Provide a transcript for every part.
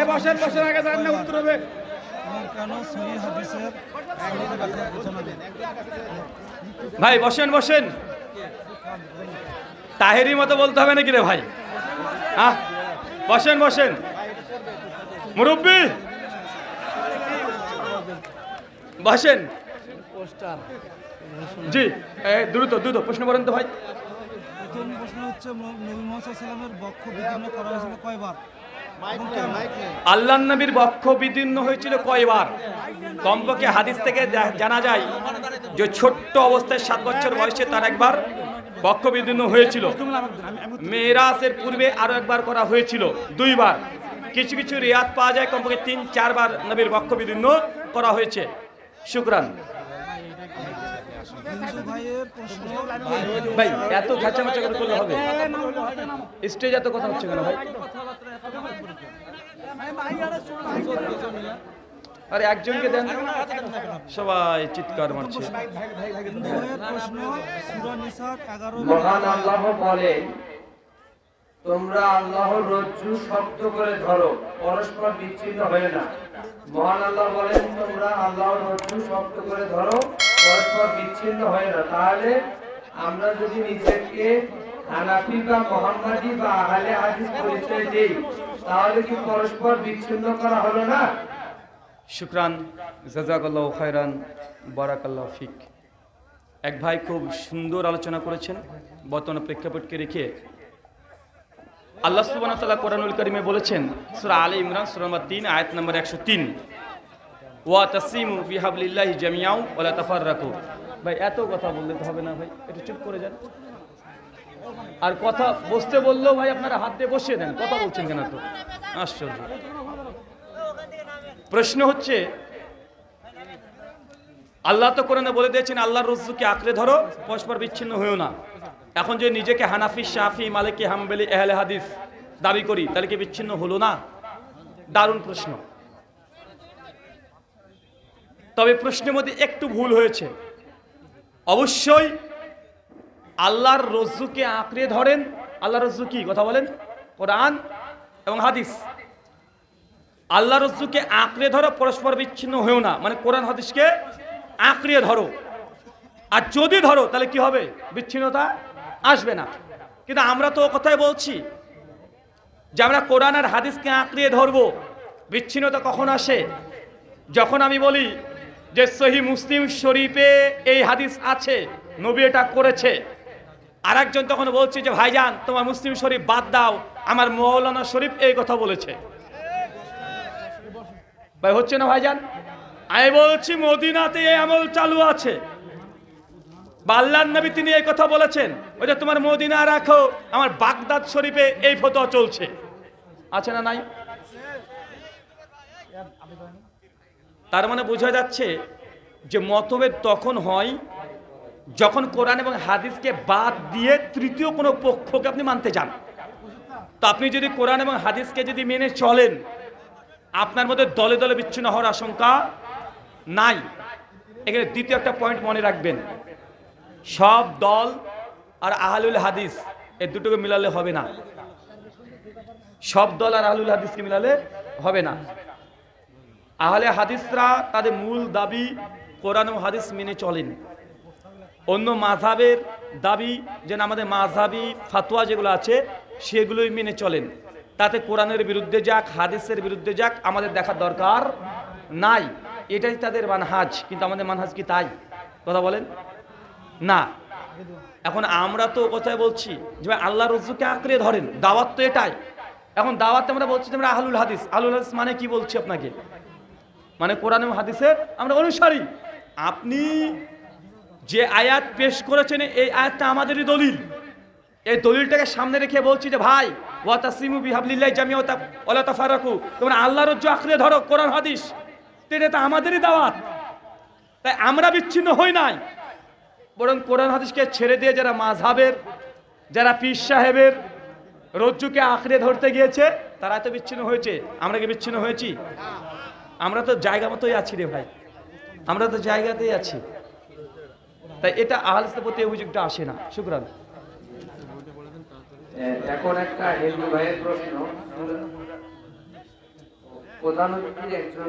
এ বসেন বসেন, আগে যান না, উত্তর হবে। ভাই, বসেন বসেন। তাহেরি মতো বলতে হবে নাকি রে ভাই? বসেন বসেন। মুরব্বী। বসেন। জি দ্রুত দ্রুত, প্রশ্ন করেন তো ভাই। প্রশ্ন হচ্ছে নবী মোহাম্মদ সাল্লামের বক্ষ বিদীর্ণ করা হয়েছিল কয়বার? আল্লাহ নবীর বক্ষ বিদীর্ণ হয়েছিল কয়বার? কমপক্ষে হাদিস থেকে জানা যায় যে ছোট্ট অবস্থায় সাত বছর বয়সে তার একবার বক্ষ বিদীর্ণ হয়েছিল। মেয়েরাসের পূর্বে আরও একবার করা হয়েছিল, দুইবার। কিছু কিছু রেয়াত পাওয়া যায়, কমপক্ষে তিন, চারবার নবীর বক্ষ বিদীর্ণ করা হয়েছে। শুক্রান। ভাই, এত ঘাচামাচা করে করলে হবে। স্টেজ এত কথা হচ্ছে কেন ভাই? আরে একজনকে দেন। সবাই চিৎকার মারছে। মহান আল্লাহ বলে, তোমরা আল্লাহর রজ্জু শক্ত করে ধরো, পরস্পর বিচ্ছিন্ন হয়ে না। মহান আল্লাহ বলেন, তোমরা আল্লাহর রজ্জু শক্ত করে ধরো, পরস্পর বিচ্ছিন্ন হয়ে না। তাহলে আমরা যদি নিজেকে হানাফি বা মোহাম্মদী বা আহলে হাদিস পরিচয় এক ভাই খুব সুন্দর আলোচনা করেছেন, বর্তমান প্রেক্ষাপটকে রেখে। আল্লাহ সুবান তাল্লাহ কোরআনুল করিমে বলেছেন, সুরা আলী ইমরান, সুরা নম্বর তিন, আয়াত নম্বর একশো তিন। ওয়া তাসিমু বিহাবলিল্লাহি জামিয়াউ ওলা তাফার রাখো ভাই, এত কথা বললে তো হবে না ভাই, একটু চুপ করে যান। আর কথা বসতে বললেও ভাই আপনারা হাত দিয়ে বসিয়ে দেন কথা বলছেন কেন তো? আশ্চর্য। প্রশ্ন হচ্ছে আল্লাহ তো কোরআনে বলে দিয়েছেন আল্লাহর রজ্জুকে আঁকড়ে ধরো পরস্পর বিচ্ছিন্ন হয়েও না। এখন যে নিজেকে হানাফি শাফি মালিকি হাম্বেলি এহলে হাদিস দাবি করি তাহলে কি বিচ্ছিন্ন হলো না? দারুণ প্রশ্ন। তবে প্রশ্নের মধ্যে একটু ভুল হয়েছে। অবশ্যই আল্লাহর রজ্জুকে আঁকড়ে ধরেন। আল্লাহ রজ্জু কি? কথা বলেন। কোরআন এবং হাদিস। আল্লাহ রজ্জুকে আঁকড়ে ধরো, পরস্পর বিচ্ছিন্ন হয়েও না। মানে কোরআন হাদিসকে আঁকড়িয়ে ধরো। আর যদি ধরো, তাহলে কি হবে? বিচ্ছিন্নতা আসবে না। কিন্তু আমরা তো কথাই বলছি যে আমরা কোরআন আর হাদিসকে আঁকড়িয়ে ধরবো। বিচ্ছিন্নতা কখন আসে? যখন আমি বলি যে সহি মুসলিম শরীফে এই হাদিস আছে, নবী এটা করেছে। আর একজন তখন বলছে যে, ভাইজান, তোমার মুসলিম শরীফ বাদ দাও। আমার মৌলানা শরীফ এই কথা বলেছে। ভাই, হচ্ছে না ভাইজান? আমি বলছি, মদিনাতে এই আমল চালু আছে। বা আল্লাহর নবী তিনি এই কথা বলেছেন। ওই যে, তোমার মদিনা রাখো, আমার বাগদাদ শরীফে এই ফতোয়া চলছে। আছে না নাই? তার মানে বোঝা যাচ্ছে যে, মতভেদ তখন হয় যখন কোরআন এবং হাদিসকে বাদ দিয়ে তৃতীয় কোনো পক্ষকে আপনি মানতে চান, তো আপনি যদি কোরআন এবং হাদিসকে যদি মেনে চলেন, আপনার মধ্যে দলে দলে বিচ্ছিন্ন হওয়ার আশঙ্কা নাই। এখানে দ্বিতীয় একটা পয়েন্ট মনে রাখবেন। সব দল আর আহলুল হাদিস এই দুটোকে মিলালে হবে না। সব দল আর আহলুল হাদিসকে মিলালে হবে না। আহলে হাদিসরা তাদের মূল দাবি কোরআন ও হাদিস মেনে চলেন। অন্য মাঝাবের দাবি, যেন আমাদের মাঝাবি ফাতোয়া যেগুলো আছে, সেগুলোই মেনে চলেন। তাতে কোরআনের বিরুদ্ধে যাক, হাদিসের বিরুদ্ধে যাক, আমাদের দেখার দরকার নাই। এটাই তাদের মানহাজ, কিন্তু আমাদের মানহাজ কি তাই? কথা বলেন। না। এখন আমরা তো কথায় বলছি, যে ভাই আল্লাহ রজ্জুকে আঁকড়ে ধরেন, দাওয়াত তো এটাই। এখন দাওয়াতে আমরা বলছি আমরা আহলুল হাদিস। আহলুল হাদিস মানে কি বলছি আপনাকে? মানে কোরআন হাদিসের আমরা অনুসারী। আপনি যে আয়াত পেশ করেছেন, এই আয়াতটা আমাদেরই দলিল। এই দলিলটাকে সামনে রেখে বলছি যে, ভাই ওয়া তাসিমু বিহাবলিল্লাহি জামিয়া ওয়ালা তাফারাকু। তোমরা আল্লাহর রজ্জু আঁকড়ে ধরো, কোরআন, হাদিস। এটা তো আমাদেরই দাওয়াত। তাই আমরা বিচ্ছিন্ন হই নাই। বরং কোরআন, হাদিসকে ছেড়ে দিয়ে যারা মাঝহাবের যারা পীর সাহেবের রজ্জুকে আঁকড়ে ধরতে গিয়েছে, তারা তো বিচ্ছিন্ন হয়েছে। আমরা কি বিচ্ছিন্ন হয়েছি? আমরা তো জায়গা মতোই আছি রে ভাই। আমরা তো জায়গাতেই আছি। তাই এটা আহলিসের প্রতি অভিযোগটা আসে না। শুক্রান। এখন একটা হিন্দু ভাইয়ের প্রশ্ন। প্রধান একজন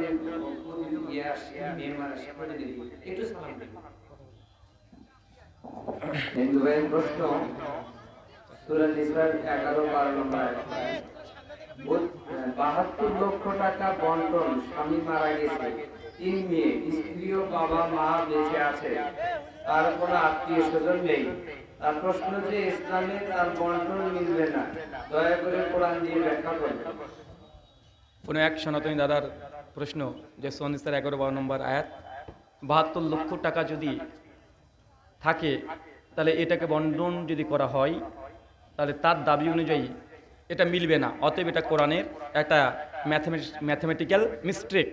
হিন্দু ভাইয়ের প্রশ্ন, সূরা নিসার এগারো বারো নম্বর বাহাত্তর লক্ষ টাকা বন্টন, স্বামী মারা গেছে। তিন মেয়ে স্ত্রী ও বাবা, মা বেঁচে আছে। তার কোনো আত্মীয় স্বজন নেই। তার প্রশ্ন যে ইসলামে তার বন্টন মিলবে না, দয়া করে কোরআন দিয়ে ব্যাখ্যা এক সনাতনী দাদার প্রশ্ন যে সোনিসার এগারো বারো নম্বর আয়াত, বাহাত্তর লক্ষ টাকা যদি থাকে, তাহলে এটাকে বন্টন যদি করা হয়, তাহলে তার দাবি অনুযায়ী এটা মিলবে না। অতএব এটা কোরআনের একটা ম্যাথমেটিক্যাল মিস্টেক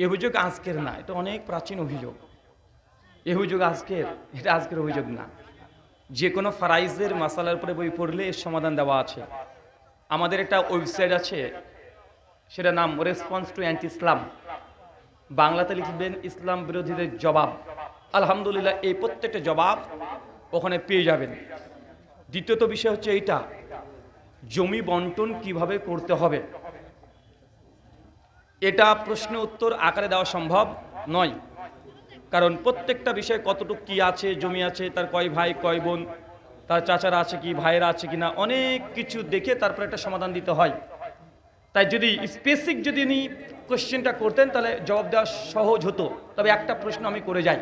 এ অভিযোগ আজকের না, এটা অনেক প্রাচীন অভিযোগ। এ অভিযোগ আজকের, এটা আজকের অভিযোগ না। যে কোনো ফারাইজের মাসালার উপরে বই পড়লে এর সমাধান দেওয়া আছে। আমাদের একটা ওয়েবসাইট আছে সেটা নাম রেসপন্স টু অ্যান্টি ইসলাম বাংলাতে লিখবেন, ইসলাম বিরোধীদের জবাব। আলহামদুলিল্লাহ, এই প্রত্যেকটা জবাব ওখানে পেয়ে যাবেন। দ্বিতীয়ত বিষয় হচ্ছে এইটা, জমি বন্টন কীভাবে করতে হবে? এটা প্রশ্ন উত্তর আকারে দেওয়া সম্ভব নয়। কারণ প্রত্যেকটা বিষয়ে কতটুকু কি আছে, জমি আছে, তার কয় ভাই, কয় বোন, তার চাচারা আছে কি, ভাইয়েরা আছে কি না অনেক কিছু দেখে তারপর একটা সমাধান দিতে হয়। তাই যদি স্পেসিক যদি উনি কোশ্চেনটা করতেন, তাহলে জবাব দেওয়া সহজ হতো। তবে একটা প্রশ্ন আমি করে যাই।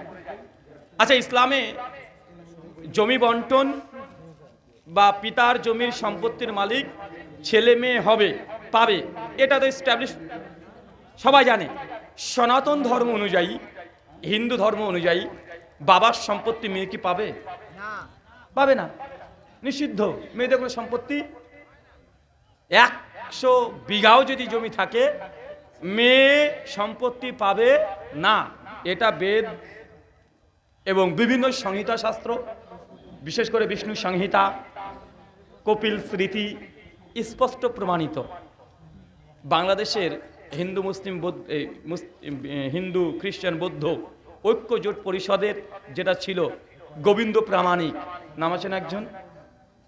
আচ্ছা ইসলামে জমি বন্টন বা পিতার জমির সম্পত্তির মালিক ছেলে মেয়ে হবে, পাবে। এটা তো স্ট্যাবলিশ সবাই জানে সনাতন ধর্ম অনুযায়ী হিন্দু ধর্ম অনুযায়ী বাবার সম্পত্তি মেয়ে কি পাবে? পাবে না। নিষিদ্ধ। মেয়েদের কোনো সম্পত্তি? একশো বিঘাও যদি জমি থাকে মেয়ে সম্পত্তি পাবে না। এটা বেদ এবং বিভিন্ন সংহিতা শাস্ত্র বিশেষ করে বিষ্ণু সংহিতা কপিল স্মৃতি স্পষ্ট প্রমাণিত। বাংলাদেশের হিন্দু, মুসলিম হিন্দু, খ্রিস্টান, বৌদ্ধ ঐক্য জোট পরিষদের যেটা ছিল গোবিন্দ প্রামাণিক, নাম আছেন একজন?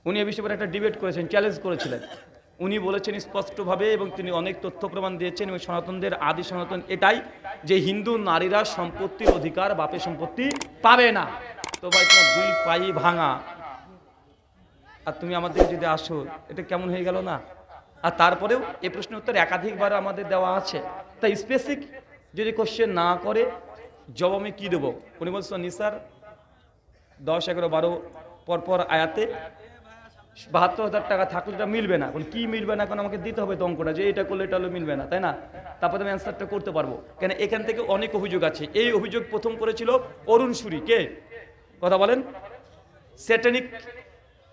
উনি এ বিষয়ে একটা ডিবেট করেছেন চ্যালেঞ্জ করেছিলেন। উনি বলেছেন স্পষ্টভাবে এবং তিনি অনেক তথ্য প্রমাণ দিয়েছেন এবং সনাতনদের আদি সনাতন এটাই যে হিন্দু নারীরা সম্পত্তির অধিকার বাপে সম্পত্তি পাবে না। তো ভাই, তোমার দুই পাই ভাঙা। আর তুমি আমাদের যদি আসো, এটা কেমন হয়ে গেল না? আর তারপরেও এ প্রশ্নের উত্তর একাধিকবার আমাদের দেওয়া আছে। তাই স্পেসিক যদি কোশ্চেন না করে জব আমি কী দেবো? উনি বলছেন নিসার দশ, এগারো, বারো, পরপর আয়াতে বাহাত্তর হাজার টাকা থাকলে এটা মিলবে না। এখন কী মিলবে না? এখন আমাকে দিতে হবে তো অঙ্কটা। যে এটা করলে এটা হলে মিলবে না, তাই না? তারপরে আমি অ্যান্সারটা করতে পারব। কেন, এখান থেকে অনেক অভিযোগ আছে। এই অভিযোগ প্রথম করেছিল অরুণ সুরি। কে? কথা বলেন। স্যাটানিক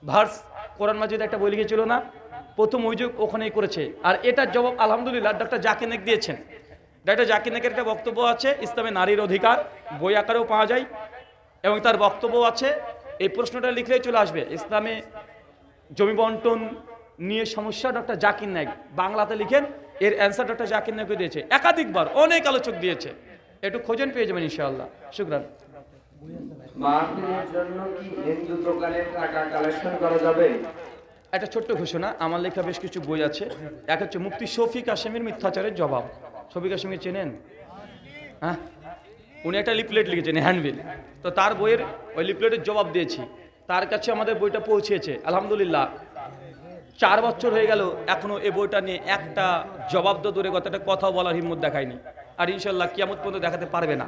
ভার্স কোরআন মাজিদ একটা বই লিখেছিল না? প্রথম অভিযোগ ওখানেই করেছে। আর এটার জবাব আলহামদুলিল্লাহ ডক্টর জাকির নাক দিয়েছেন। ডক্টর জাকির নাকের একটা বক্তব্য আছে, ইসলামে নারীর অধিকার, বই আকারেও পাওয়া যায়, এবং তার বক্তব্য আছে, এই প্রশ্নটা লিখলেই চলে আসবে। ইসলামে জমি বন্টন নিয়ে সমস্যা ডক্টর জাকির নায়ক বাংলাতে লিখেন, এর অ্যান্সার ডক্টর জাকির নায়ক দিয়েছে। একাধিকবার অনেক আলোচক দিয়েছে। একটু খোঁজেন পেয়ে যাবেন ইনশাআল্লাহ। শুক্রান। মাহফিলের জন্য কি হিন্দু দোকানে টাকা কালেকশন করা যাবে? একটা ছোট্ট ঘোষণা, আমার লেখা বেশ কিছু বই আছে। এক হচ্ছে মুক্তি শফিক কাশেমের মিথ্যাচারের জবাব। শফিক কাশেমকে চেনেন? হ্যাঁ? উনি একটা লিপলেট লিখেছেন, হ্যান্ডবিল। তো তার বইয়ের, ওই লিপলেটের জবাব দিয়েছি। তার কাছে আমাদের বইটা পৌঁছেছে, আলহামদুলিল্লাহ। চার বছর হয়ে গেল এখনও এ বইটা নিয়ে একটা জবাব তো দূরে কথাটা কথা বলার হিম্মত দেখায়নি। আর ইনশাল্লাহ কিয়ামত পর্যন্ত দেখাতে পারবে না।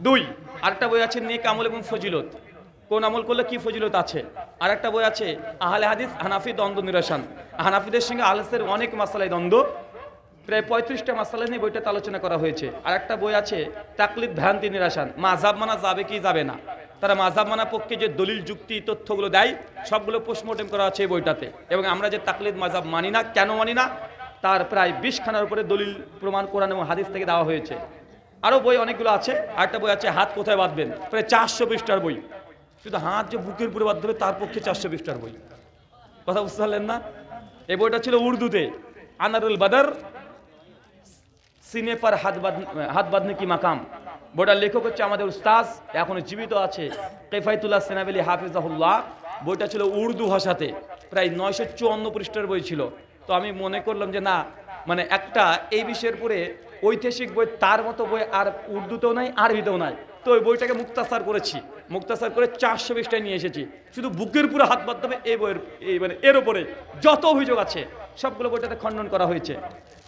দুই, আরেকটা বই আছে, নেক আমল এবং ফজিলত। কোন আমল করলে কি ফজিলত আছে? আর একটা বই আছে, আহলে হাদিস হানাফি দ্বন্দ্ব নিরসন। হানাফিদের সঙ্গে আহলেসের অনেক মাসালাই দ্বন্দ্ব। প্রায় পঁয়ত্রিশটা মাসালা নিয়ে বইটাতে আলোচনা করা হয়েছে। আর একটা বই আছে, তাকলিদ ভ্রান্তি নিরাসান। মাঝাব মানা যাবে কি যাবে না। তারা মাঝাব মানা পক্ষে যে দলিল, যুক্তি, তথ্যগুলো দেয়, সবগুলো পোস্টমর্টেম করা আছে এই বইটাতে। এবং আমরা যে তাকলিদ মাঝাব মানি না, কেন মানি না, তার প্রায় বিশ খানার উপরে দলিল প্রমাণ কোরআন এবং হাদিস থেকে দেওয়া হয়েছে। আরও বই অনেকগুলো আছে। আরেকটা বই আছে, হাত কোথায় বাঁধবেন? প্রায় চারশো পৃষ্ঠার বই। শুধু হাত যে বুকের উপরে বাদ হবে, তার পক্ষে চারশো পৃষ্ঠার বই। কথা বুঝতে পারলেন না? এই বইটা ছিল উর্দুতে। আনারুল বাদার সিনে পার হাত বাঁধ হাত বাঁধনে কি মাকাম? বইটার লেখক হচ্ছে আমাদের উস্তাজ এখনও জীবিত আছে কেফাইতুল্লাহ সেনাবেলি হাফিজাহুল্লাহ। বইটা ছিল উর্দু ভাষাতে, প্রায় নয়শো চুয়ান্ন পৃষ্ঠার বই ছিল। তো আমি মনে করলাম যে না মানে একটা এই বিষয়ের পরে ঐতিহাসিক বই, তার মতো বই আর উর্দুতেও নাই, আরবিতেও নাই। তো ওই বইটাকে মুক্তাসার করেছি। মুক্তাসার করে চারশো পৃষ্ঠায় নিয়ে এসেছি। শুধু বুকের পুরো হাত বাদ দেবে এই বইয়ের, এই মানে এর ওপরে যত অভিযোগ আছে, সবগুলো বইটাতে খণ্ডন করা হয়েছে।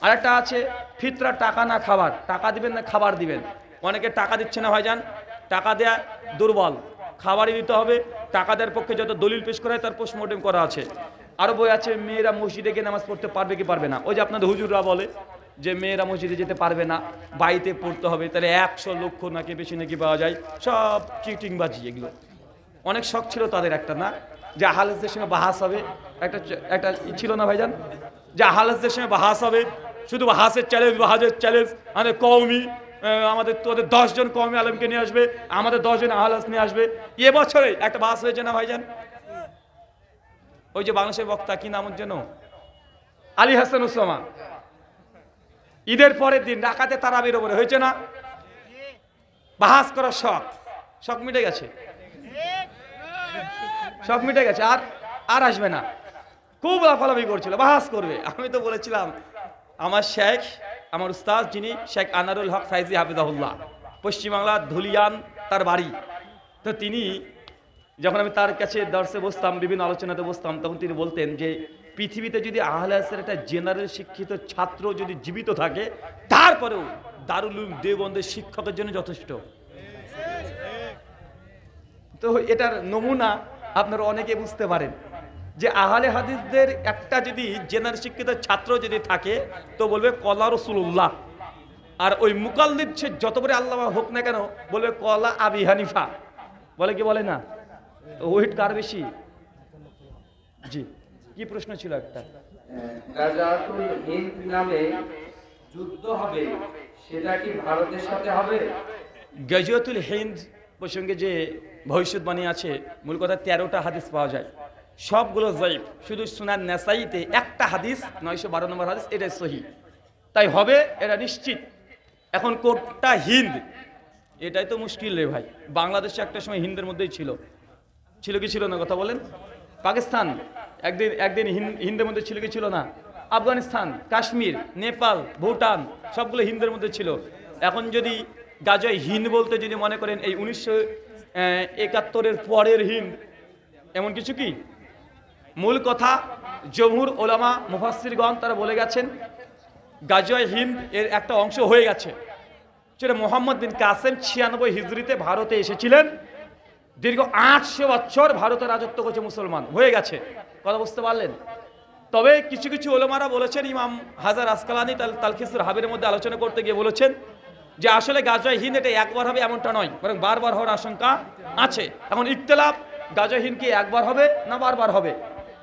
আর একটা আছে, ফিতরা টাকা না খাবার। টাকা দিবেন না খাবার দিবেন। অনেকে টাকা দিচ্ছে না, ভাইজান। টাকা দেয়া দুর্বল। খাবারই দিতে হবে। টাকা দেওয়ার পক্ষে যত দলিল পেশ করা হয়, তার পোস্টমর্টেম করা আছে। আরও বই আছে, মেয়েরা মসজিদে গিয়ে নামাজ পড়তে পারবে কি পারবে না। ওই যে আপনাদের হুজুররা বলে যে মেয়েরা মসজিদে যেতে পারবে না, বাড়িতে পড়তে হবে, তাহলে একশো লক্ষ নাকি বেশি নাকি পাওয়া যায়, সব চিটিংবাজি এগুলো। অনেক শখ ছিল তাদের একটা, না? যে আহালসদের সঙ্গে বাহাস হবে, একটা একটা ছিল না ভাইজান? যে আহালসদের সঙ্গে বাহাস হবে, শুধু বাহাসের চ্যালেঞ্জ বাহাজের চ্যালেঞ্জ আমাদের কৌমি আমাদের তোদের দশজন কৌমি আলমকে নিয়ে আসবে, আমাদের দশজন আহালাস নিয়ে আসবে। এবছরে একটা বাস হয়েছে না ভাইজান? ওই যে বাংলাদেশের বক্তা, কি নাম যেন? আলী হাসান উসলামা ঈদের পরের দিন ডাকাতে তারা বেরোবে হয়েছে না? বাহাস করার শখ। শখ মিটে গেছে। শখ মিটে গেছে, আর আর আসবে না। খুব লাফালাফি করছিল, বাহাস করবে। আমি তো বলেছিলাম, আমার শেখ, আমার উস্তাদ যিনি, শেখ আনারুল হক সাইজি হাফিজাহুল্লাহ পশ্চিমবাংলার ধুলিয়ান তার বাড়ি। তো তিনি, যখন আমি তার কাছে দর্শে বসতাম, বিভিন্ন আলোচনাতে বসতাম, তখন তিনি বলতেন যে পৃথিবীতে যদি আহলে হাদিসের একটা জেনারেল শিক্ষিত ছাত্র যদি জীবিত থাকে, তারপরেও দারুল উলুম দেওবন্দের শিক্ষকের জন্য যথেষ্ট। তো এটার নমুনা আপনারা অনেকে বুঝতে পারেন যে আহলে হাদিসদের একটা যদি জেনারেল শিক্ষিত ছাত্র যদি থাকে, তো বলবে, কলা রসুল্লাহ আর ওই মুকাল্লিদ সে যত বড় আল্লাহ হোক না কেন, বলবে, কলা আবি হানিফা। বলে কি বলে না? ওয়েট কার বেশি? জি। কি প্রশ্ন ছিল একটা? গাজাতুল হিন্দ নামে যুদ্ধ হবে সেটা কি ভারতের সাথে হবে? গজিয়তুল হিন্দ প্রসঙ্গে যে ভবিষ্যৎবাণী আছে মূল কথা তেরোটা হাদিস পাওয়া যায়। সবগুলো জয়ীফ শুধু সুনার নেসাইতে একটা হাদিস নয়শো বারো নম্বর হাদিস এটাই সহি। তাই হবে এটা নিশ্চিত। এখন কোটটা হিন্দ। এটাই তো মুশকিল রে ভাই। বাংলাদেশে একটা সময় হিন্দের মধ্যেই ছিল। ছিল কি ছিল না কথা বলেন? পাকিস্তান। একদিন একদিন হিন- হিন্দের মধ্যে ছিল কি ছিল না? আফগানিস্তান, কাশ্মীর, নেপাল, ভুটান, সবগুলো হিন্দের মধ্যে ছিল। এখন যদি গাজয় হিন্দ বলতে যদি মনে করেন, এই উনিশশো একাত্তরের পরের হিন্দ, এমন কিছু কি? মূল কথা, জমহুর ওলামা মুফাসিরগণ তারা বলে গেছেন, গাজয় হিন্দ এর একটা অংশ হয়ে গেছে। সেটা মোহাম্মদ বিন কাসেম ছিয়ানব্বই হিজড়িতে ভারতে এসেছিলেন। দীর্ঘ আটশো বছর ভারতে রাজত্ব করছে মুসলমান। হয়ে গেছে। কথা বুঝতে পারলেন? তবে কিছু কিছু ওলমারা বলেছেন, ইমাম হাজার আসকালানি তাল তালখিসুর হাবির মধ্যে আলোচনা করতে গিয়ে বলেছেন যে আসলে গাজয় হিন্দ এটা একবার হবে এমনটা নয়, বরং বারবার হওয়ার আশঙ্কা আছে। এখন ইখতলাফ গাজয় হিন্দ কি একবার হবে না বারবার হবে?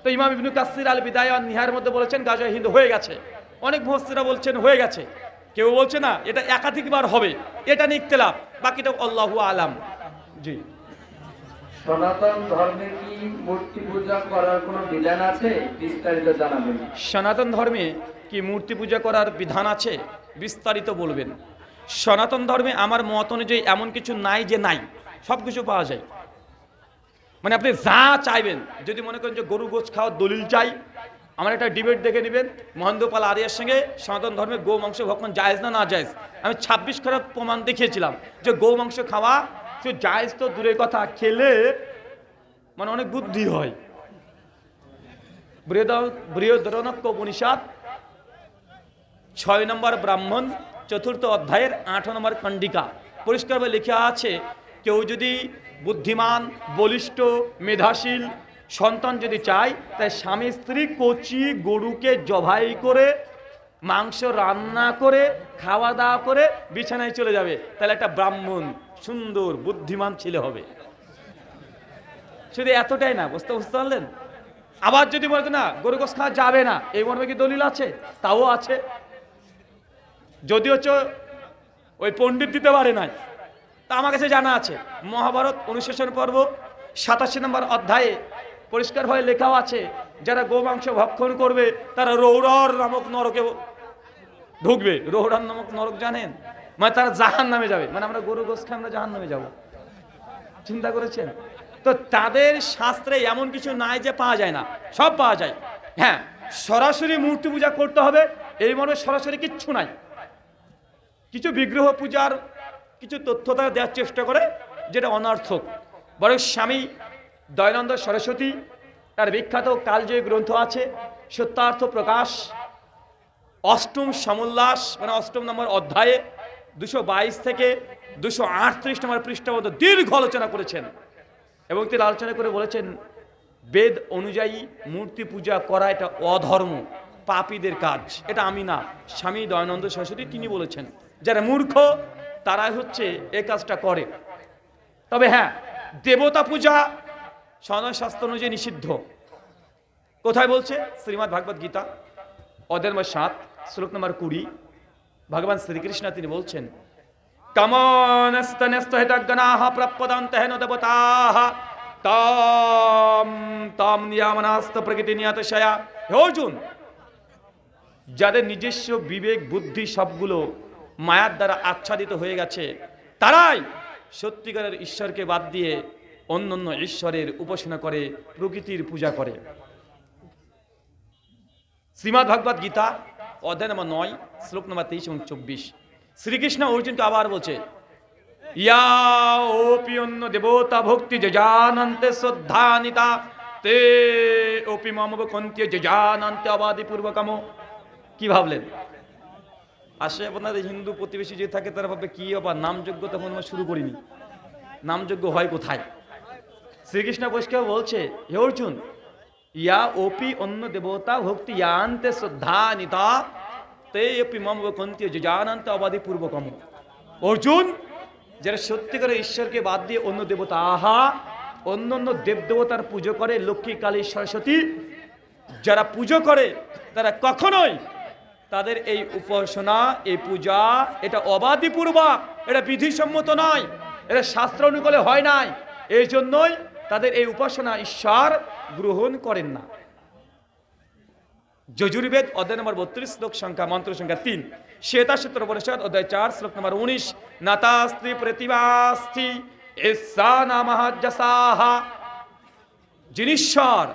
তো ইমাম ইবনু কাসির আল বিদায় নিহার মধ্যে বলেছেন গাজয় হিন্দ হয়ে গেছে। অনেক মহসিরা বলছেন, হয়ে গেছে। কেউ বলছে না, এটা একাধিকবার হবে। এটা নিয়ে ইখতলাফ, বাকিটা আল্লাহু আলাম। জি। সনাতন ধর্মে কি মূর্তি পূজা করার বিধান আছে? বিস্তারিত বলবেন। সনাতন ধর্মে আমার মত অনুযায়ী এমন কিছু নাই যে নাই। সব কিছু পাওয়া যায়। মানে আপনি যা চাইবেন, যদি মনে করেন যে গরু গোছ খাওয়ার দলিল চাই, আমার একটা ডিবেট দেখে নেবেন, মহেন্দ্রপাল আরিয়ার সঙ্গে সনাতন ধর্মে গৌ মাংস ভক্ষণ জায়েজ না না জায়েজ? আমি ছাব্বিশ খারাপ প্রমাণ দেখিয়েছিলাম যে গৌ মাংস খাওয়া সে জায়েজ তো দূরের কথা, খেলে মানে অনেক বুদ্ধি হয়। বৃহদরণক্য উপনিষদ ছয় নম্বর ব্রাহ্মণ চতুর্থ অধ্যায়ের আট নম্বর খণ্ডিকা। পরিষ্কারভাবে লেখা আছে, কেউ যদি বুদ্ধিমান, বলিষ্ঠ, মেধাশীল সন্তান যদি চায়, তাই স্বামী স্ত্রী কচি গরুকে জবাই করে, মাংস রান্না করে, খাওয়া দাওয়া করে বিছানায় চলে যাবে। তাহলে একটা ব্রাহ্মণ সুন্দর, বুদ্ধিমান ছেলে হবে। শুধু এতটাই না, বুঝতে বুঝতে পারলেন? আবার যদি বলতো না, গরু গোস খাওয়া যাবে না। এই মর্মে কি দলিল আছে? তাও আছে। যদিও চ ওই পণ্ডিত দিতে পারে নাই, তা আমার কাছে জানা আছে। মহাভারত অনুশাসন পর্ব, সাতাশি নম্বর অধ্যায়ে পরিষ্কারভাবে লেখাও আছে, যারা গোমাংস ভক্ষণ করবে, তারা রৌরর নামক নরকে ঢুকবে। রৌরান নামক নরক জানেন? মানে তারা জাহান নামে যাবে। মানে আমরা গরু গোস খাই আমরা জাহান নামে যাব। চিন্তা করেছেন? তো তাদের শাস্ত্রে এমন কিছু নাই যে পাওয়া যায় না। সব পাওয়া যায়। হ্যাঁ সরাসরি মূর্তি পূজা করতে হবে, এই মর্মে সরাসরি কিচ্ছু নাই। কিছু বিগ্রহ পূজার কিছু তথ্য তারা দেওয়ার চেষ্টা করে, যেটা অনর্থক। বরং স্বামী দয়ানন্দ সরস্বতী, তার বিখ্যাত কালজয়ী গ্রন্থ আছে, সত্যার্থ প্রকাশ, অষ্টম সমোল্লাস মানে অষ্টম নম্বর অধ্যায়ে দুশো বাইশ থেকে দুশো আটত্রিশ নম্বর পৃষ্ঠাবদ্ধ দীর্ঘ আলোচনা করেছেন। এবং তিনি আলোচনা করে বলেছেন, বেদ অনুযায়ী মূর্তি পূজা করা এটা অধর্ম, পাপীদের কাজ। এটা আমি না, স্বামী দয়ানন্দ সরস্বতী তিনি বলেছেন। যারা মূর্খ, তারাই হচ্ছে এই কাজটা করে। তবে হ্যাঁ দেবতা পূজা সনয় শাস্ত্র অনুযায়ী নিষিদ্ধ। কোথায় বলছে? শ্রীমৎ ভাগবত গীতা, অধ্যায় নম্বর সাত, শ্লোক নম্বর কুড়ি। ভগবান শ্রীকৃষ্ণ তিনি বলছেন যাদের নিজস্ব বিবেক, বুদ্ধি সবগুলো মায়ার দ্বারা আচ্ছাদিত হয়ে গেছে, তারাই সত্যিকারের ঈশ্বরকে বাদ দিয়ে অন্য অন্য ঈশ্বরের উপাসনা করে, প্রকৃতির পূজা করে। শ্রীমৎ ভগবত গীতা, অধ্যায় নম্বর নয় শ্লোক নম্বর তেইশ এবং চব্বিশ। শ্রীকৃষ্ণ অর্জুনকে আবার বলছে, ইয়া ওপি অন্য দেবতা ভক্তি যে জানন্তে শ্রদ্ধানিতা, তে ওপি মম কন্ত্য জানন্তে অবাদি পূর্বকাম। কি ভাবলেন? আসে আপনাদের হিন্দু প্রতিবেশী যে থাকে, তারা ভাববে, কি আবার নামযোগ্য তখন আমরা শুরু করিনি। নামযোগ্য হয় কোথায়? শ্রীকৃষ্ণ পরিষ্কার বলছে, হে অর্জুন, ইয়া ওপি অন্য দেবতা ভক্তি ইয়ান্তে শ্রদ্ধানিতা তে অপি মম কন্তীয় জানান্তে অবাধি পূর্বকম অর্জুন যারা সত্যিকারে ঈশ্বরকে বাদ দিয়ে অন্য দেবতা আহা অন্য অন্য দেবদেবতার পুজো করে লক্ষ্মী কালী সরস্বতী যারা পুজো করে তারা কখনোই তাদের এই উপাসনা এই পূজা এটা অবাধিপূর্বক এটা বিধিসম্মত নয় এটা শাস্ত্র অনুকূলে হয় নাই এই জন্যই তাদের এই উপাসনা ঈশ্বর গ্রহণ করেন না যজুর্বেদ অধ্যায় নম্বর বত্রিশ, শ্লোক সংখ্যা, মন্ত্র সংখ্যা তিন। শ্বেতা সূত্র পরিষদ অধ্যায় চার, শ্লোক নম্বর উনিশ। এসা নামাহাজ্জাসাহা যিনিশ্বর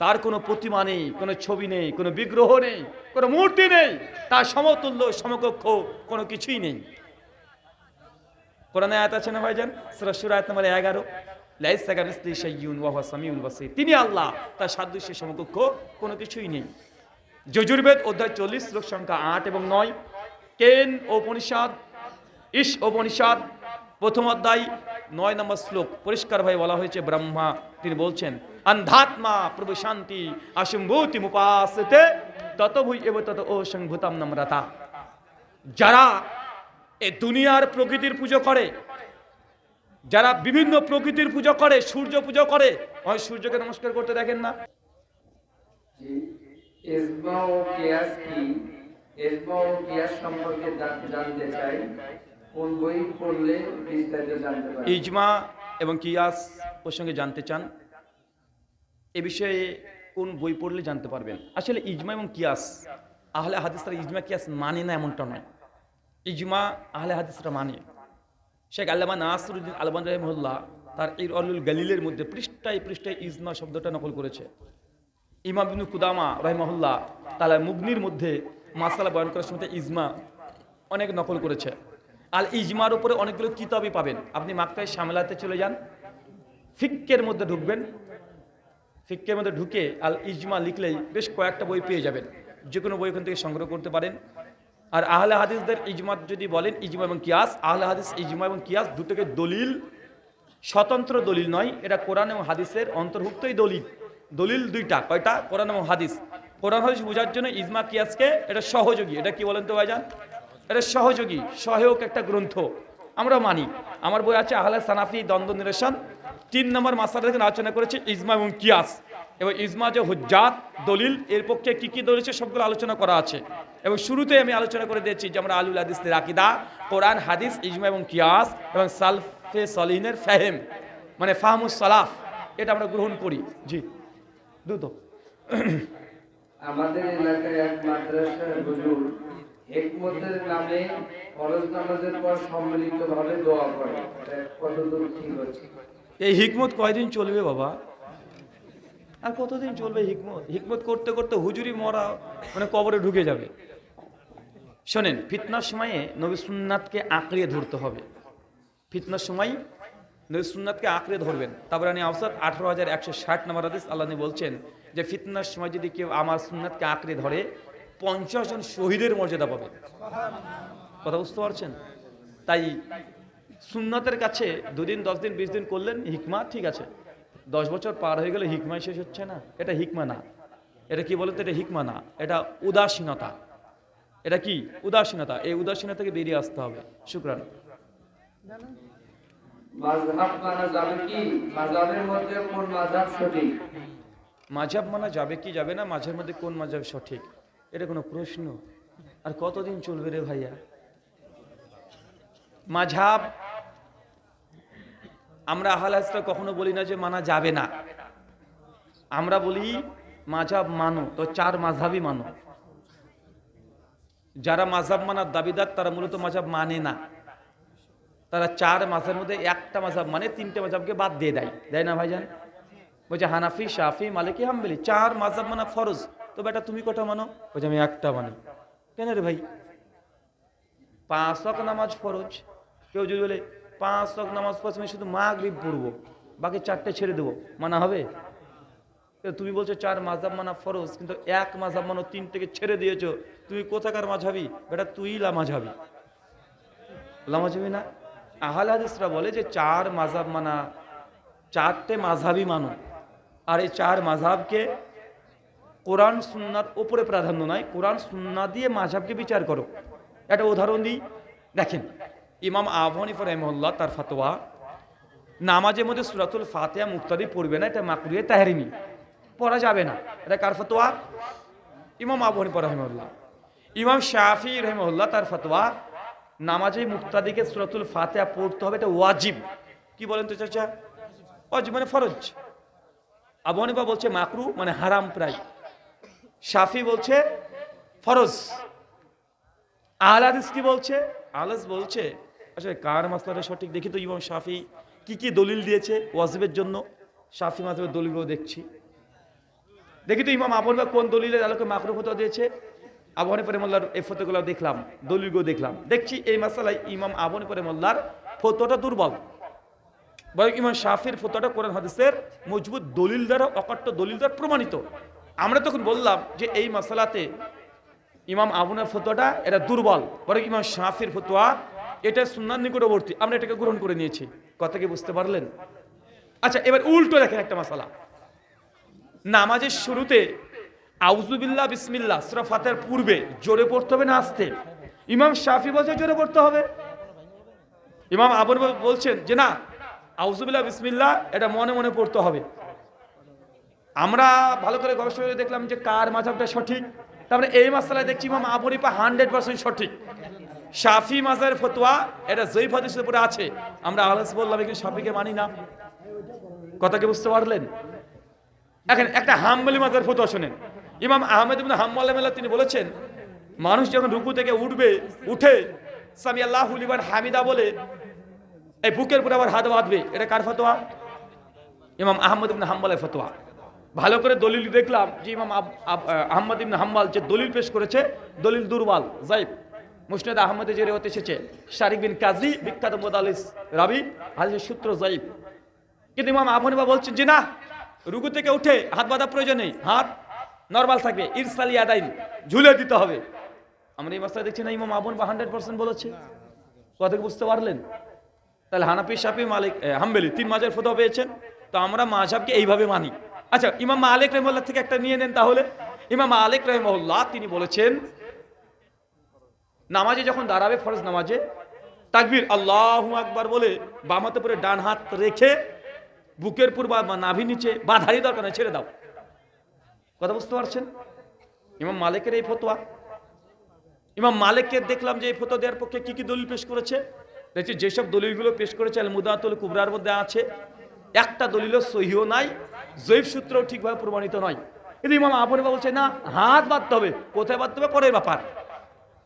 তার কোনো প্রতিমা নেই, কোনো ছবি নেই, কোনো বিগ্রহ নেই, কোনো মূর্তি নেই, তার সমতুল্য, সমকক্ষ কোনো কিছুই নেই। কোরআনে আয়াত আছে না ভাইজান? সুরা আয়াত নম্বর এগারো। তিনি আল্লাহ, তার সাদৃশ্যের সমকক্ষ কোনো কিছুই নেই। যজুর্বেদ অধ্যায় চল্লিশ, শ্লোক সংখ্যা আট এবং নয়, কেন উপনিষদ ইস উপনিষদ প্রথম অধ্যায় নয় নম্বর শ্লোক পরিষ্কারভাবে বলা হয়েছে, ব্রহ্মা, তিনি বলছেন অন্ধাত্মা প্রভু শান্তি আসম্ভূতি মুপাসতে, তত ভুই এব তত ও সংভূতাম নম্রতা। যারা এ দুনিয়ার প্রকৃতির পুজো করে যারা বিভিন্ন প্রকৃতির পুজো করে, সূর্য পুজো করে হয় সূর্যকে নমস্কার করতে দেখেন না। ইজমা এবং কিয়াস প্রসঙ্গে জানতে চান। এ বিষয়ে কোন বই পড়লে জানতে পারবেন? আসলে ইজমা এবং কিয়াস, আহলে হাদিসরা ইজমা কিয়াস মানে না এমনটা নয়। ইজমা আহলে হাদিসরা মানে শেখ আল্লামা নাসরুদ্দিন আলবান রহমুল্লাহ তার অলুল গালিলের মধ্যে পৃষ্ঠায় পৃষ্ঠায় ইজমা শব্দটা নকল করেছে। ইমাম বিনু কুদামা রহমহুল্লাহ তালা মুগনির মধ্যে মাসালা বয়ন করার সময় ইজমা অনেক নকল করেছে। আল ইজমার উপরে অনেকগুলো কিতাবই পাবেন। আপনি মাক্কায় সামলাতে চলে যান, ফিক্কের মধ্যে ঢুকবেন, ফিক্কের মধ্যে ঢুকে আল ইজমা লিখলেই বেশ কয়েকটা বই পেয়ে যাবেন। যে কোনো বই ওখান থেকে সংগ্রহ করতে পারেন। আর আহলে হাদিসদের ইজমাত যদি বলেন, ইজমা এবং কিয়াস, আহলে হাদিস, ইজমা এবং কিয়াস দুটোকে দলিল, স্বতন্ত্র দলিল নয়, এটা কোরআন এবং হাদিসের অন্তর্ভুক্তই দলিল। দলিল দুইটা, কয়টা? কোরআন এবং হাদিস। কোরআন হাদিস বোঝার জন্য ইজমা, কিয়াসকে এটা সহযোগী। এটা কি বলেন তো ভাইজান? এটা সহযোগী, সহায়ক একটা গ্রন্থ। আমরা মানি। আমার বই আছে আহলে সানাফি দ্বন্দ্ব নিরসন। তিন নম্বর থেকে আলোচনা করেছে ইজমা এবং কিয়াস। এবং ইজমা যে হুজ্জাত দলিল এর পক্ষে কি কি দলিল সবগুলো আলোচনা করা আছে। এবং শুরুতে আমি আলোচনা করে দিয়েছি যে আমরা আলুল হাদিসের আকিদা কোরআন হাদিস ইজমা এবং কিয়াস এবং সালফে সলিনের ফাহেম মানে ফাহমুস সালাফ এটা আমরা গ্রহণ করি। জি দ্রুত। আমাদের এলাকায় এক মাদ্রাসার হুজুর হেকমতের নামে ফরজ নামাজের পর সম্মিলিত ভাবে দোয়া করে। এটা কতদূর ঠিক হচ্ছে? এই হিকমত কয়দিন চলবে বাবা? আর কতদিন চলবে হিকমত? হিকমত করতে করতে হুজুরি মরা মানে কবরে ঢুকে যাবে। শোনেন, ফিতনার সময়ে নবী সুন্নাতকে আঁকড়িয়ে ধরতে হবে। ফিতনার সময় নবী সুন্নাতকে আঁকড়ে ধরবেন। তারপরে আমি আফসাদ আঠারো হাজার একশো ষাট নম্বর হাদিস আল্লাহ বলছেন যে, ফিতনার সময় যদি কেউ আমার সুন্নাতকে আঁকড়ে ধরে, পঞ্চাশ জন শহীদের মর্যাদা পাবে। কথা বুঝতে পারছেন? তাই সুন্নাতের কাছে দুদিন, দশ দিন, বিশ দিন করলেন হিকমা ঠিক আছে। দশ বছর পার হয়ে গেলে হিকমাই শেষ হচ্ছে না। এটা হিকমা না। এটা কি বলতো? এটা হিকমা না। এটা উদাসীনতা। এটা কি? উদাসীনতা। এই উদাসীনতা থেকে বেরিয়ে আসতে হবে। শুক্রান মাঝাব মানা যাবে কি? যাবে না? মাঝের মধ্যে কোন মাঝাব সঠিক? এটা কোনো প্রশ্ন? আর কতদিন চলবে রে ভাইয়া? মাঝাব আমরা আহাল কখনো বলি না যে মানা যাবে না। আমরা বলি, মাঝাব মানো, তো চার মাঝাবই মানো। যারা মাঝাব মানার দাবিদার, তারা মূলত মাঝাব মানে না। তারা চার মাসের মধ্যে একটা মাঝাব মানে তিনটে মাঝাবকে বাদ দিয়ে দেয়। দেয় না ভাইজান? বলছে, হানাফি, শাফি, মালিকি, হাম্বলি, চার মাঝাব মানা ফরজ। তো বেটা, তুমি কটা মানো? বলছে, আমি একটা মানি। কেন রে ভাই? পাঁচ নামাজ ফরজ। কেউ যদি বলে পাঁচ ওয়াক্ত নামাজ পড়ছি আমি শুধু মাগরিব পড়ব, বাকি চারটে ছেড়ে দেবো। মানা হবে? তুমি বলছো চার মাঝাব মানা ফরজ, কিন্তু এক মাঝাব মানো তিন থেকে ছেড়ে দিয়েছ। তুমি কোথাকার মাঝাবি বেটা, তুই লা মাঝাবি লামাজাবি না? আহাল হাদিসরা বলে যে চার মাঝাব মানা, চারটে মাঝাবি মানো। আর এই চার মাঝাবকে কোরআন, সুন্নার ওপরে প্রাধান্য নয় কোরআন, সুন্না দিয়ে মাঝাবকে বিচার করো। একটা উদাহরণ দিই। দেখেন ইমাম আবহানি রহমল্লাহ তার ফাতোয়া, নামাজের মধ্যে সুরাতুল ফাতেহা মুক্তাদি পড়বে না, এটা মাকরুয়ে তাহারিমি। পড়া যাবে না। এটা কার ফতোয়া? ইমাম আবু হানিফা রহমল্লাহ ইমাম শাফি রহমল্লাহ তার ফতোয়া, নামাজে মুক্তাদিকে সুরাতুল ফাতেহা পড়তে হবে, এটা ওয়াজিব। কি বলেন তো চাচা? ওয়াজিব মানে ফরজ। আবু হানিফা বলছে মাকরু মানে হারাম প্রায়। শাফি বলছে ফরজ। আহলাদিস কি বলছে? আলাস বলছে আসলে কার মাসলাটা সঠিক দেখি তো ইমাম শাফি কি কি দলিল দিয়েছে ওয়াজিবের জন্য? শাফি মাসলার দলিলগুলো দেখছি। দেখি তো ইমাম আবু হানিফা কোন দলিলের আলোকে মাকরু ফতোয়া দিয়েছে? আবু হানিফা রহমাল্লাহর এই ফতোগুলো দেখলাম, দলিলগুলো দেখলাম। দেখছি এই মাসালায় ইমাম আবু হানিফা রহমাল্লাহর ফতোটা দুর্বল। বরং ইমাম শাফির ফতোটা কোরআন হাদিসের মজবুত দলিল দ্বারা অকাট্য দলিল দ্বারা প্রমাণিত। আমরা তখন বললাম যে এই মাসালাতে ইমাম আবুনের ফতোয়াটা এটা দুর্বল। বরং ইমাম শাফির ফতোয়া এটা সুন্নার নিকটবর্তী, আমরা এটাকে গ্রহণ করে নিয়েছি। কথা কি বুঝতে পারলেন? আচ্ছা এবার উল্টো দেখেন একটা মাসালা। নামাজের শুরুতে আউজুবিল্লাহ বিসমিল্লা সুরা ফাতেহার পূর্বে জোরে পড়তে হবে না আসতে? ইমাম শাফি বলছে জোরে পড়তে হবে। ইমাম আবর বলছেন যে না আউজুবিল্লাহ বিসমিল্লাহ, এটা মনে মনে পড়তে হবে। আমরা ভালো করে গবেষণা দেখলাম যে কার মাঝাবটা সঠিক। তারপরে এই মাসালায় দেখছি ইমাম আবু হানিফা হান্ড্রেড পার্সেন্ট সঠিক। শাফি মাজার ফতোয়া, এটা জয়ীফ হাদিসের উপরে আছে। আমরা আলাস বললাম, এখানে শাফিকে মানি না। কথা কি বুঝতে পারলেন? এখন একটা হাম্বলি মাজার ফতোয়া শোনেন। ইমাম আহমেদ ইবনে হাম্মাল রাহিমাহুল্লাহ তিনি বলেছেন, মানুষ যখন রুকু থেকে উঠবে, উঠে সামি আল্লাহ লিমান হামিদা বলে, এই বুকের উপরে আবার হাত বাঁধবে, এটা কার ফতোয়া? ইমাম আহমদ ইবনে হাম্বালের ফতোয়া। ভালো করে দলিল দেখলাম যে ইমাম আহমদ ইবনে হাম্বাল যে দলিল পেশ করেছে, দলিল দুর্বল জাইব মুসনাদ আহমদে যে রেওয়াত এসেছে শারিক বিন কাজী, বিখ্যাত মোদালিস রাবি, হাদিসের সূত্র জাইব কিন্তু ইমাম হানিফা বলছেন যে না রুগু থেকে উঠে হাত বাঁধা প্রয়োজন নেই, হাত নর্মাল থাকবে, ইরসালি আদাইন, ঝুলে দিতে হবে। আমরা এই মাসটা দেখছি না ইমাম আবুন বা হান্ড্রেড পার্সেন্ট বলেছে। কথা বুঝতে পারলেন? তাহলে হানাফি, শাফি, মালিক হাম্বেলি তিন মাঝের ফতোয়া পেয়েছেন। তো আমরা মাঝাবকে এইভাবে মানি। আচ্ছা ইমাম মালিক রহমল্লাহ থেকে একটা নিয়ে নেন তাহলে। ইমাম মালিক রহমল্লাহ তিনি বলেছেন নামাজে যখন দাঁড়াবে, ফরজ নামাজে, তাকবীর, আল্লাহু আকবার বলে বামাতে পরে ডান হাত রেখে বুকের পুর বা বা নাভি নিচে বাধারি দরকার নেই, ছেড়ে দাও। কথা বুঝতে পারছেন? ইমাম মালিকের এই ফতোয়া। ইমাম মালিককে দেখলাম যে এই ফতোয়া দেওয়ার পক্ষে কি কি দলিল পেশ করেছে। দেখছি যেসব দলিলগুলো পেশ করেছে আল মুদাতুল কুবরার মধ্যে আছে। একটা দলিলও সহিও নাই, জৈব সূত্রও ঠিকভাবে প্রমাণিত নয়। কিন্তু ইমাম হানিফা বলছে, না, হাত বাঁধতে হবে, কোথায় বাঁধতে হবে? পরের ব্যাপার।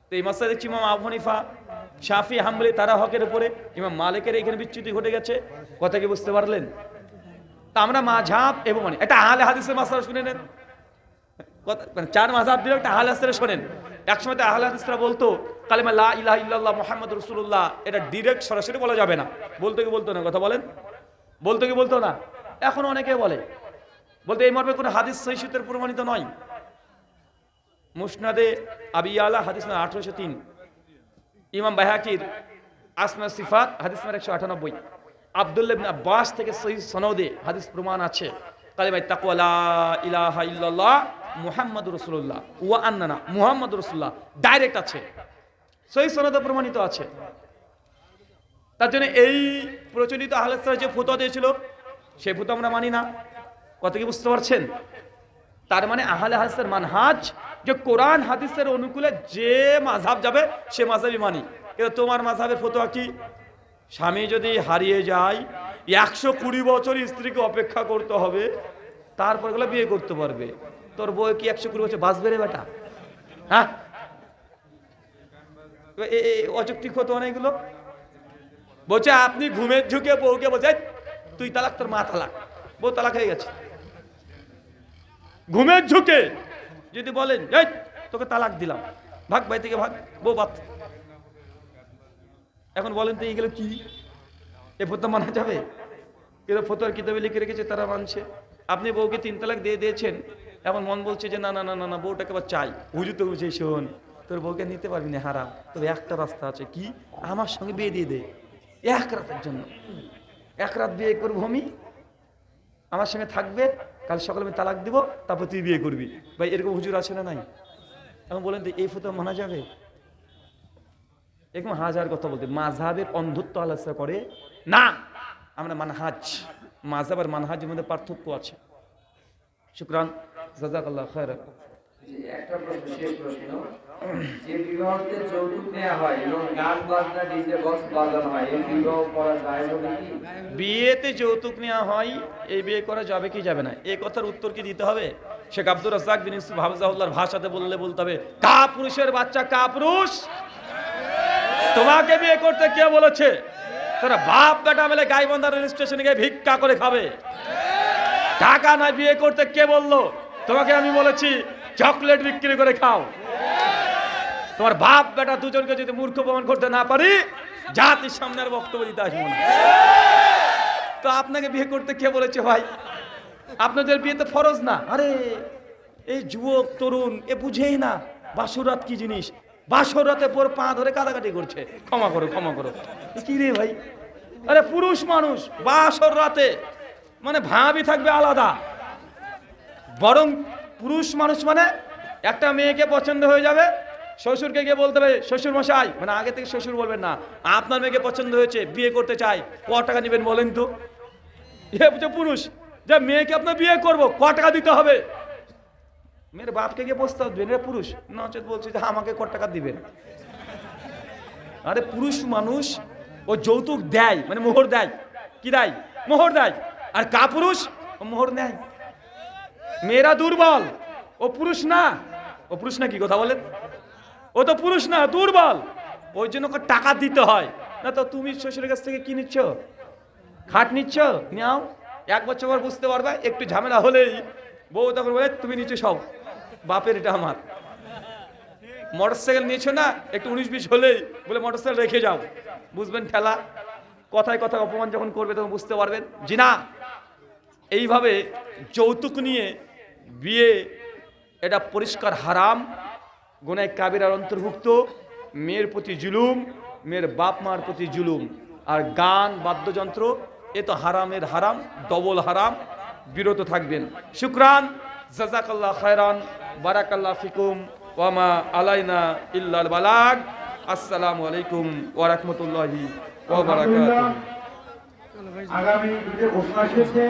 তো এই মাসা দেখছি ইমাম আবু হানিফা, শাফি, হাম্বলি, তারা হকের উপরে ইমাম মালিকের এখানে বিচ্যুতি ঘটে গেছে। কথা কি বুঝতে পারলেন? তা আমরা মাঝাব এবং মানে এটা আহলে হাদিসের মাসালা শুনে নেন। মানে চার মাঝাব দিলে একটা আহলে হাদিসের শোনেন। একসময় তো আহলে হাদিসরা বলতো, কালিমা লা ইলাহা ইল্লাল্লাহ মুহাম্মদ রাসূলুল্লাহ। এটা ডিরেক্ট সরাসরি বলা যাবে না। বলতে কি বলতো না? কথা বলেন। বলতে কি বলতো না? এখন অনেকে বলে। বলতে এই মর্মে কোনো হাদিস সহি প্রমাণিত নয়। মুসনাদে আবি আবিয়ালা হাদিস নম্বর আঠারোশো তিন। ইমাম বাহাকির আসমা সিফাত, হাদিস নম্বর একশো আটানব্বই। আবদুল্লাহ আব্বাস থেকে সহি সনদে হাদিস প্রমাণ আছে। কালিমাই তাকওয়া, লা ইলাহা ইল্লাল্লাহ মুহাম্মাদুর রসুল্লাহ ওয়া আন্নানা মুহাম্মদ রসুল্লাহ ডাইরেক্ট আছে। সহি সনদে প্রমাণিত আছে। তার জন্য এই প্রচলিত আহলেসরা যে ফুতো দিয়েছিল, সেই ফুতো আমরা মানি না। কত কি বুঝতে পারছেন? তার মানে আহলে হাদিসের মানহাজ যে কোরআন হাদিসের অনুকূলে যে মাঝহাব যাবে, সে মাঝহাবই মানি। কিন্তু তোমার মাঝহাবের ফতোয়া কি? স্বামী যদি হারিয়ে যায়, একশো কুড়ি বছর স্ত্রীকে অপেক্ষা করতে হবে, তারপরগুলো বিয়ে করতে পারবে। তোর বউ কি একশো কুড়ি বছর বাঁচবে রে বেটা? হ্যাঁ? অযৌক্তিক ফতোয়া না এগুলো? বলছে, আপনি ঘুমের ঝুঁকে বউকে বলছে তুই তালাক, তোর মা তালাক। বউ তালাক হয়ে গেছে। ঘুমের ঝুঁকে যদি বলেন তোকে তালাক দিলাম। ভাগ ভাই থেকে ভাগ, বউ বাত এখন বলেন তো এইগুলো কি? এ ফতো মানা যাবে? কিন্তু ফতোয়ার কিতাবে লিখে রেখেছে, তারা মানছে। আপনি বউকে তিন তালাক দিয়ে দিয়েছেন, এখন মন বলছে যে, না না না না না, বউটাকে আবার চাই। হুজুর তো বুঝে শোন, তোর বউকে নিতে পারবি না, হারাম। তবে একটা রাস্তা আছে, কি? আমার সঙ্গে বিয়ে দিয়ে দে, এক রাতের জন্য। এক রাত বিয়ে করব আমি আমার সঙ্গে থাকবে, কাল সকালে আমি তালাক দিব, তারপর তুই বিয়ে করবি। ভাই, এরকম হুজুর আছে না নাই? এখন বলেন তো, এই ফটো মানা যাবে? এরকম হাজার কথা বলতে মাঝহাবের অন্ধত্ব আলোচনা করে, না, আমরা মানহাজ মাঝহাব আর মানহাজের মধ্যে পার্থক্য আছে। শুক্রান জাজাকাল্লাহ একটা প্রশ্ন শেষ প্রশ্ন। যে বিবাহতে যৌতুক নেওয়া হয় এবং গান বাজনা, ডিজে বক্স বাজানো হয়, এই বিবাহ করা যায় কি? বিয়েতে যৌতুক নেওয়া হয়, এই বিয়ে করা যাবে কি যাবে না? এই কথার উত্তর কি দিতে হবে? শেখ আব্দুর রাজাক বিন ইউসুফ ভাষাতে বললে বলতে হবে কা পুরুষের বাচ্চা কা পুরুষ তোমাকে বিয়ে করতে কে বলেছে? তোরা বাপ বেটা মেলে গাইবান্ধা রেল স্টেশনে গিয়ে ভিক্ষা করে খাবে। টাকা নয় বিয়ে করতে কে বলল? তোমাকে আমি বলেছি, চকলেট বিক্রি করে খাও। তোমার বাপ বেটা দুজনকে যদি মূর্খ প্রমাণ করতে না পারি, জাতির সামনে আর বক্তব্য দিতে আসব না। তো আপনাকে বিয়ে করতে কে বলেছে ভাই? আপনাদের বিয়ে তো ফরজ না? আরে, এই যুবক, তরুণ, এ বুঝেই না বাসুরাত কি জিনিস। বাসরাতে পর পা ধরে কাদাকাটি করছে। ক্ষমা করো ক্ষমা করো। কি রে ভাই? আরে, পুরুষ মানুষ বাসর রাতে মানে ভাবি থাকবে আলাদা। বরং পুরুষ মানুষ মানে একটা মেয়েকে পছন্দ হয়ে যাবে শ্বশুরকে গিয়ে বলতে হবে, শ্বশুর মশাই মানে আগে থেকে শ্বশুর বলবেন না, আপনার মেয়েকে পছন্দ হয়েছে, বিয়ে করতে চাই, ক টাকা নেবেন বলেন তো? এ পুরুষ, যে মেয়েকে আপনার বিয়ে করব, ক টাকা দিতে হবে? মেয়ের বাপকে গিয়ে প্রস্তাব দেবেন এরা পুরুষ, নচেত বলছে যে আমাকে ক টাকা দিবেন আরে পুরুষ মানুষ, ও যৌতুক দেয় মানে মোহর দেয়, কি দেয়? মোহর দেয়। আর কা পুরুষ ও মোহর নেয়। মেয়েরা দুর্বল, ও পুরুষ না। ও পুরুষ না কি কথা বলেন? ও তো পুরুষ না, দুর্বল। ওই জন্য ওকে টাকা দিতে হয়। না তো তুমি শ্বশুরের কাছ থেকে কি নিচ্ছ? খাট নিচ্ছ? নাও এক বছর পর বুঝতে পারবে, একটু ঝামেলা হলেই। বউ তখন বলে, তুমি নিচ্ছ সব। বাপের এটা আমার। মোটর সাইকেল নিয়েছো না, একটু উনিশ বিশ হলেই। বলে মোটর সাইকেল রেখে যাও। বুঝবেন ঠেলা। কথায় কথায় অপমান যখন করবে তখন বুঝতে পারবেন। জি না এইভাবে যৌতুক নিয়ে বিয়ে, এটা পরিষ্কার হারাম। গোনায় কাবিরার অন্তর্ভুক্ত, মেয়ের প্রতি জুলুম, মেয়ের বাপ মার প্রতি জুলুম। আর গান, বাদ্যযন্ত্র, এ তো হারামের হারাম, ডবল হারাম, বিরত থাকবেন। শুক্রান, জাজাকাল্লাহ খায়রান, বারাকাল্লাহ ফিকুম ওয়ামা আলাইনা ইল্লাল বালাগ। আসসালামু আলাইকুম ওয়া রাহমাতুল্লাহি ওয়া বারাকাতুহু। আগামী ঘোষণা এসেছে